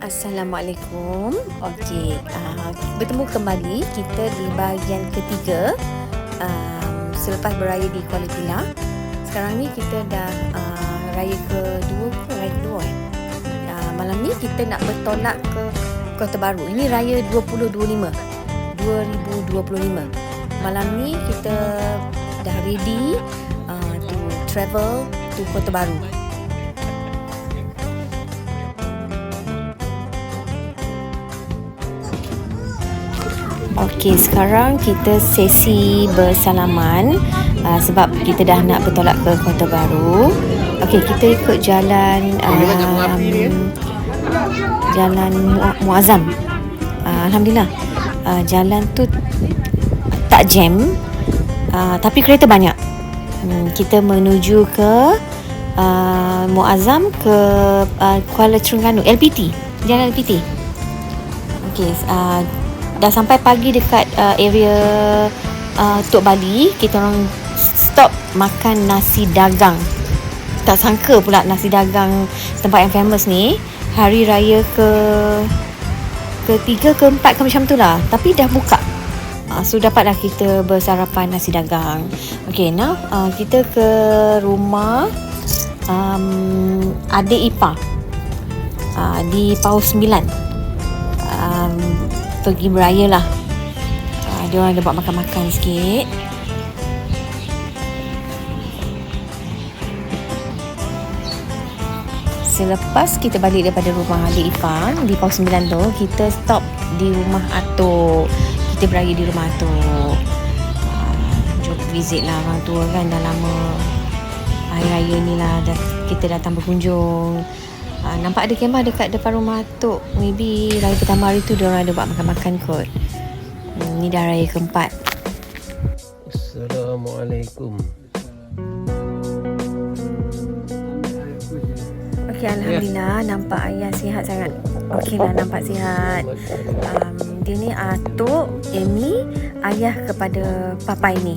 Assalamualaikum. Okey, uh, bertemu kembali kita di bahagian ketiga um, selepas beraya di Kuala Pilah. Sekarang ni kita dah uh, raya kedua ke raya kedua eh. Uh, malam ni kita nak bertolak ke Kota Baru. Ini raya 2025. 2025. Malam ni kita dah ready uh, to travel to Kota Baru. Okey, sekarang kita sesi bersalaman uh, sebab kita dah nak bertolak ke Kota Baru. Okey, kita ikut jalan um, jalan Mu- Muazzam. Uh, Alhamdulillah. Uh, jalan tu tak jam uh, tapi kereta banyak. Hmm, kita menuju ke uh, Muazzam ke uh, Kuala Terengganu LPT. Jalan LPT. Okey, uh, dah sampai pagi dekat uh, area uh, Tok Bali kita orang stop makan nasi dagang. Tak sangka pula nasi dagang tempat yang famous ni hari raya ke ketiga ke empat ke macam tu lah. Tapi dah buka. Uh, so dapatlah kita bersarapan nasi dagang. Ok now uh, kita ke rumah um, adik ipar uh, di Paus 9 um, pergi beraya lah. Uh, dia orang ada buat makan-makan sikit. Selepas kita balik daripada rumah adik Ipang di Pau 9 tu, kita stop di rumah Atuk. Kita beraya di rumah Atuk. Uh, jom visit lah orang tua kan dah lama. Hari raya ni lah dah, kita datang berkunjung. Uh, nampak ada kemah dekat depan rumah Atuk. Maybe raya pertama hari tu dia orang ada buat makan-makan kot. Hmm, ni dah raya keempat. Assalamualaikum. Okey, Alhamdulillah nampak ayah sihat sangat. Okey lah, nampak sihat. Um, dia ni Atuk, Amy, ayah kepada Papai ni.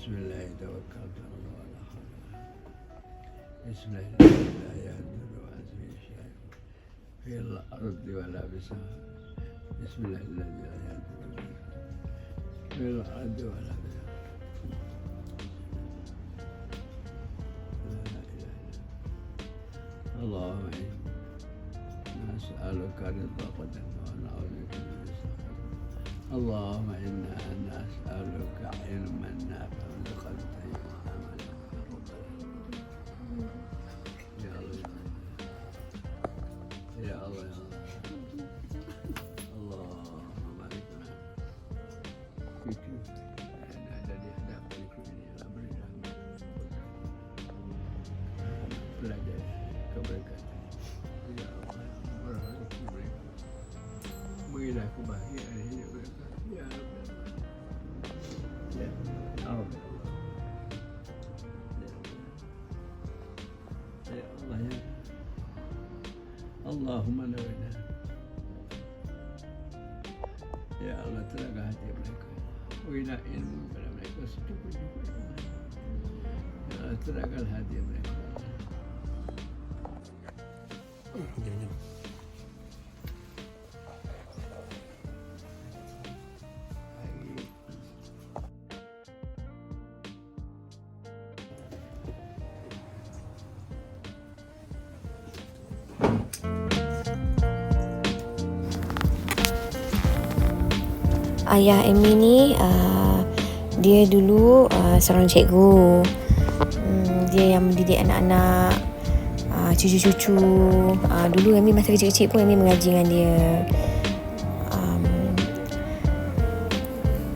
بسم الله توكلت على الله ولا حول بسم الله لا يهدر وعزمه شيء في الأرض ولا بسماء بسم الله الذي لا يهدر في الأرض ولا الله. اللهم إنا نسألك رضا ونعوذ بك اللهم إنا نسألك علما نافعا لقلبا وعملا يا الله يا الله يا الله اللهم بارك لنا في كل الذي Ayah Amy ni uh, dia dulu uh, seorang cikgu. Hmm, dia yang mendidik anak-anak uh, cucu-cucu. Uh, dulu Amy masa kecil-kecil pun Amy mengaji dengan dia. Um,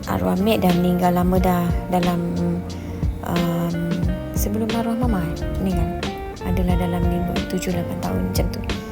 arwah Mek dah meninggal lama dah dalam um, sebelum arwah mama meninggal. Adalah dalam 5, 7, 8 tahun macam tu.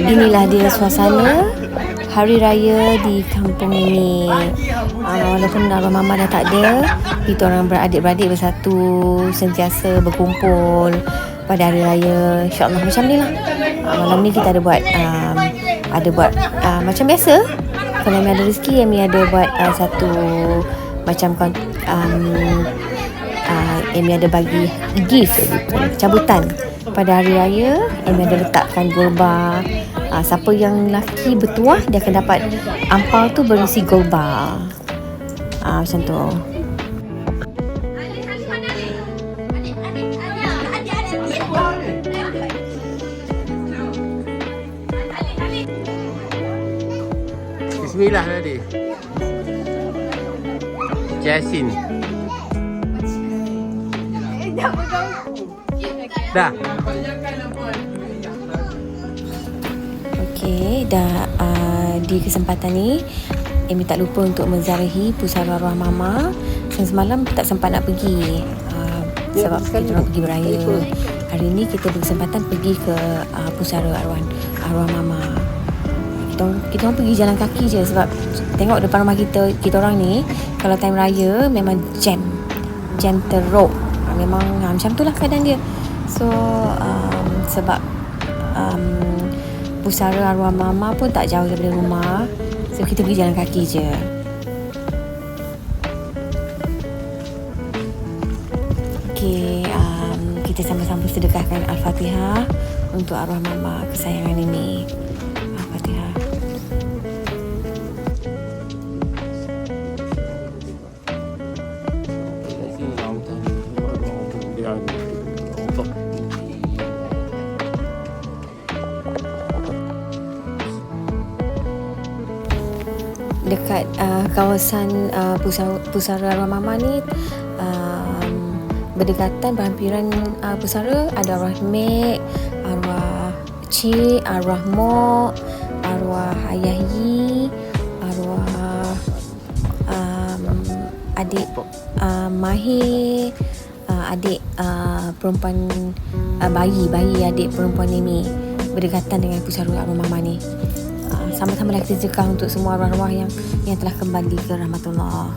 Inilah dia suasana hari raya di kampung ini. Uh, walaupun arwah mama dah tak ada, kita orang beradik-beradik bersatu sentiasa berkumpul pada hari raya. InsyaAllah macam ni lah. Uh, malam ni kita ada buat um, ada buat uh, macam biasa. Kalau Ami ada rezeki, Ami ada buat uh, satu macam um, uh, Amy ada bagi gift cabutan pada hari raya Amy ada letakkan gold bar uh, siapa yang lelaki bertuah dia akan dapat ampau tu berisi gold bar uh, macam tu Bismillah tadi. Jasin. Dah. Okey, dah uh, di kesempatan ni Amy tak lupa untuk menziarahi pusara arwah mama. Yang semalam tak sempat nak pergi uh, Sebab kita nak pergi beraya. Hari ni kita berkesempatan pergi ke uh, pusara arwah arwah mama. Kita orang, kita orang pergi jalan kaki je sebab tengok depan rumah kita kita orang ni kalau time raya memang jam jam teruk. Ah, memang ha, macam tu lah keadaan dia so um, sebab um, pusara arwah mama pun tak jauh daripada rumah so kita pergi jalan kaki je Okay, um, kita sama-sama sedekahkan Al-Fatihah untuk arwah mama kesayangan ini. Uh, kawasan uh, pusara, pusara arwah mama ni um, berdekatan berhampiran uh, pusara ada arwah mek arwah cik arwah mok arwah ayah Yi, arwah um, adik uh, Mahir, uh, adik uh, perempuan uh, bayi, bayi adik perempuan Nemi berdekatan dengan pusara arwah mama ni. Sama-sama lah kita zikir untuk semua arwah-arwah yang yang telah kembali ke rahmatullah.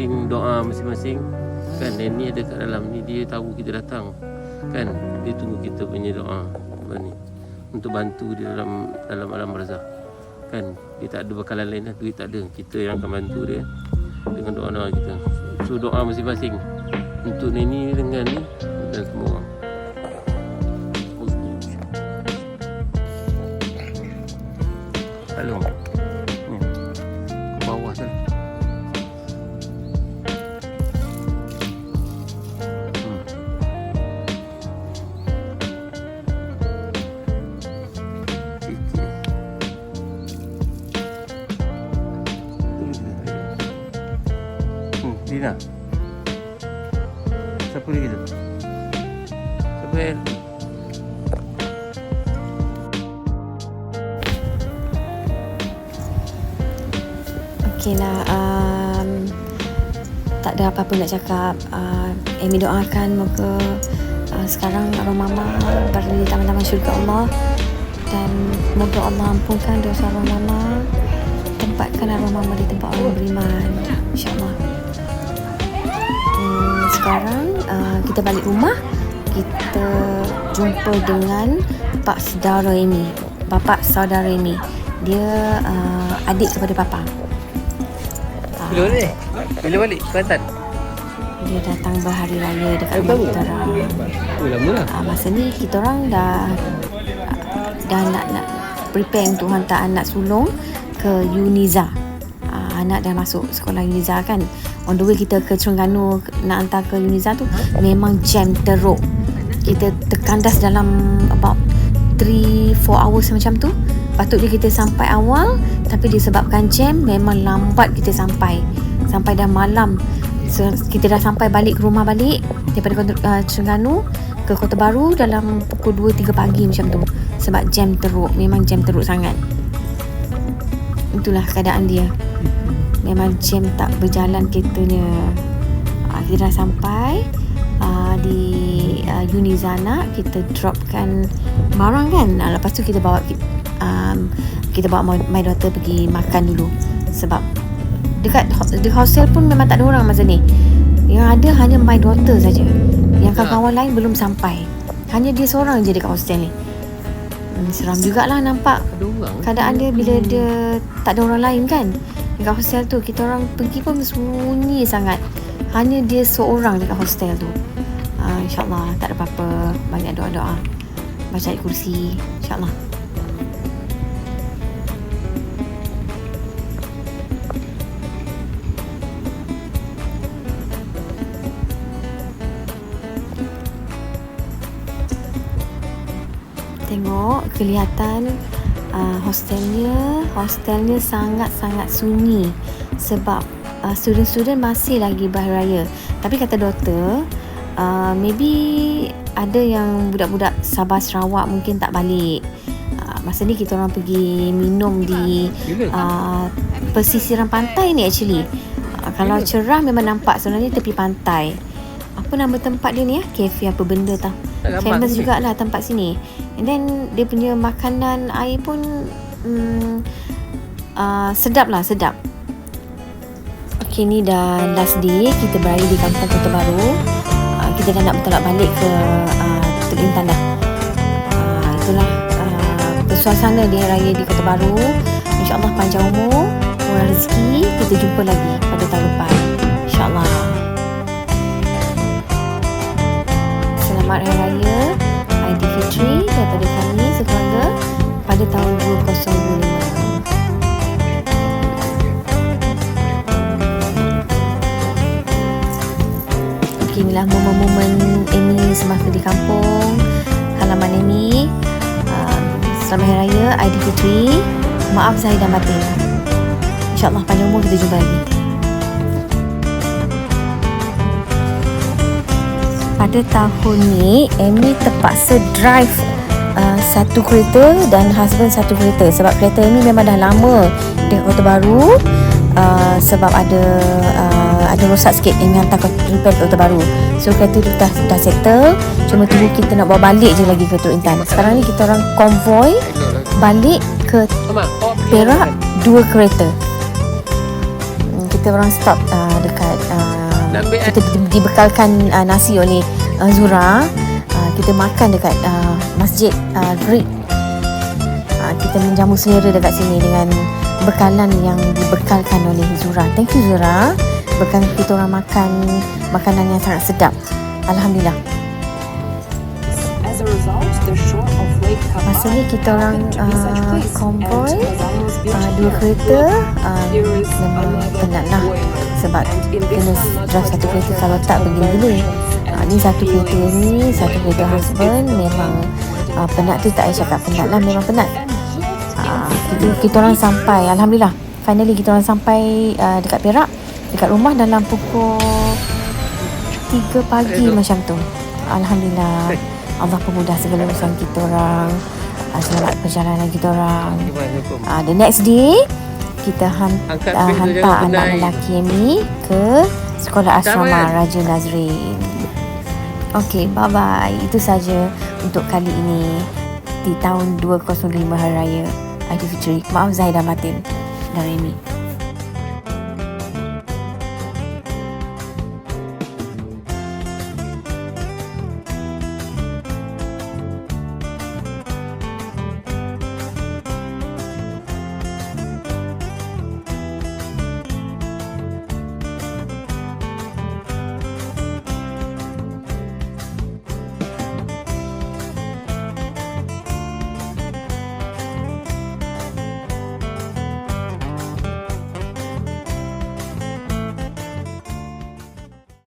Masing-masing doa masing-masing. Kan dan ni ada kat dalam ni dia tahu kita datang. Kan dia tunggu kita punya doa. Ni untuk bantu dia dalam dalam alam barzah. Kan dia tak ada bakalan lain lah duit tak ada. Kita yang akan bantu dia dengan doa-doa kita. So doa masing-masing. Untuk Neni dengan ni dan semua orang. Halo. Tak ada apa-apa nak cakap. Uh, Amy doakan Moga uh, Sekarang arwah mama Berada di taman-taman syurga Allah. Dan Moga Allah ampunkan dosa arwah mama Tempatkan arwah mama di tempat orang beriman. InsyaAllah. Hmm, Sekarang uh, Kita balik rumah. Kita Jumpa dengan Pak saudara Amy. Bapak saudara Amy. Dia uh, Adik kepada papa. Bila balik? Bila balik? Kelantan? Dia datang berhari raya dekat rumah kita orang. Oh, lama lah. Ah, masa ni kita orang dah dah nak nak prepare untuk hantar anak sulung ke Uniza. Ah, anak dah masuk sekolah Uniza kan. On the way kita ke Terengganu nak hantar ke Uniza tu memang jam teruk. Kita terkandas dalam about 3 4 hours macam tu. Patutnya kita sampai awal tapi disebabkan jam memang lambat kita sampai. Sampai dah malam. So, kita dah sampai balik ke rumah balik daripada uh, Terengganu ke Kota Baru dalam pukul 2 3 pagi macam tu. Sebab jam teruk, memang jam teruk sangat. Itulah keadaan dia. Memang jam tak berjalan keretanya. Uh, kita dah sampai uh, di uh, Unizana kita dropkan barang kan. Uh, lepas tu kita bawa um, kita bawa my daughter pergi makan dulu sebab dekat di hostel pun memang tak ada orang masa ni. Yang ada hanya my daughter saja. Yang kawan-kawan lain belum sampai. Hanya dia seorang je dekat hostel ni. Hmm, seram jugalah nampak keadaan dia bila dia tak ada orang lain kan. Dekat hostel tu kita orang pergi pun sunyi sangat. Hanya dia seorang dekat hostel tu. Uh, InsyaAllah tak ada apa-apa. Banyak doa-doa. Baca kursi. InsyaAllah. Tengok kelihatan uh, hostelnya hostelnya sangat-sangat sunyi sebab uh, student-student masih lagi berhari raya. Tapi kata doktor uh, maybe ada yang budak-budak Sabah Sarawak mungkin tak balik. Uh, masa ni kita orang pergi minum di uh, pesisiran pantai ni actually. Uh, kalau cerah memang nampak sebenarnya tepi pantai. Apa nama tempat dia ni ya? Cafe apa benda tau. Famous jugalah tempat sini. And then dia punya makanan air pun hmm, uh, sedap lah, sedap. Okay, ni dah last day kita berada di kampung Kota Baru. Uh, kita dah nak bertolak balik ke uh, Intan dah. Uh, itulah uh, suasana dia raya di Kota Baru. InsyaAllah panjang umur, murah rezeki. Kita jumpa lagi pada tahun depan. InsyaAllah. Selamat Hari Raya Aidilfitri daripada kami sekeluarga pada tahun 2025. Okey, inilah momen-momen Amy semasa di kampung halaman Amy. Um, selamat Hari Raya Aidilfitri. Maaf Zahid dan Batin. InsyaAllah panjang umur kita jumpa lagi. Pada tahun ni Amy terpaksa drive uh, satu kereta dan husband satu kereta. Sebab kereta Amy memang dah lama di Kota Baru uh, sebab ada uh, ada rosak sikit Amy hantar ke repair Kota Baru. So kereta tu dah, dah settle. Cuma tunggu kita nak bawa balik je lagi ke Teluk Intan. Sekarang ni kita orang konvoy balik ke Perak dua kereta. Hmm, kita orang stop uh, dekat uh, kita di- dibekalkan uh, nasi oleh uh, Zura. Uh, kita makan dekat uh, masjid uh, Greek. Uh, kita menjamu selera dekat sini dengan bekalan yang dibekalkan oleh Zura. Thank you Zura. Bekal kita orang makan makanan yang sangat sedap. Alhamdulillah. As a result, masa ni kita orang uh, was uh, dua kereta uh, memang another penat lah sebab kena drive satu kereta. Kalau tak begini-gini. Uh, ni satu kereta ni satu kereta husband. Memang uh, penat tu tak payah cakap penat lah. Memang penat. Uh, kita, kita orang sampai Alhamdulillah. Finally kita orang sampai uh, dekat Perak dekat rumah dalam pukul 3 pagi macam tu. Alhamdulillah Allah pemudah segala urusan kita orang uh, selamat perjalanan kita orang uh, the next day kita han, uh, hantar anak lelaki Amy ke sekolah asrama? Raja Nazrin Okey, bye-bye. Itu saja untuk kali ini di tahun 205 Hari Raya Aidilfitri. Maaf Zahid dan Matin dan Remy.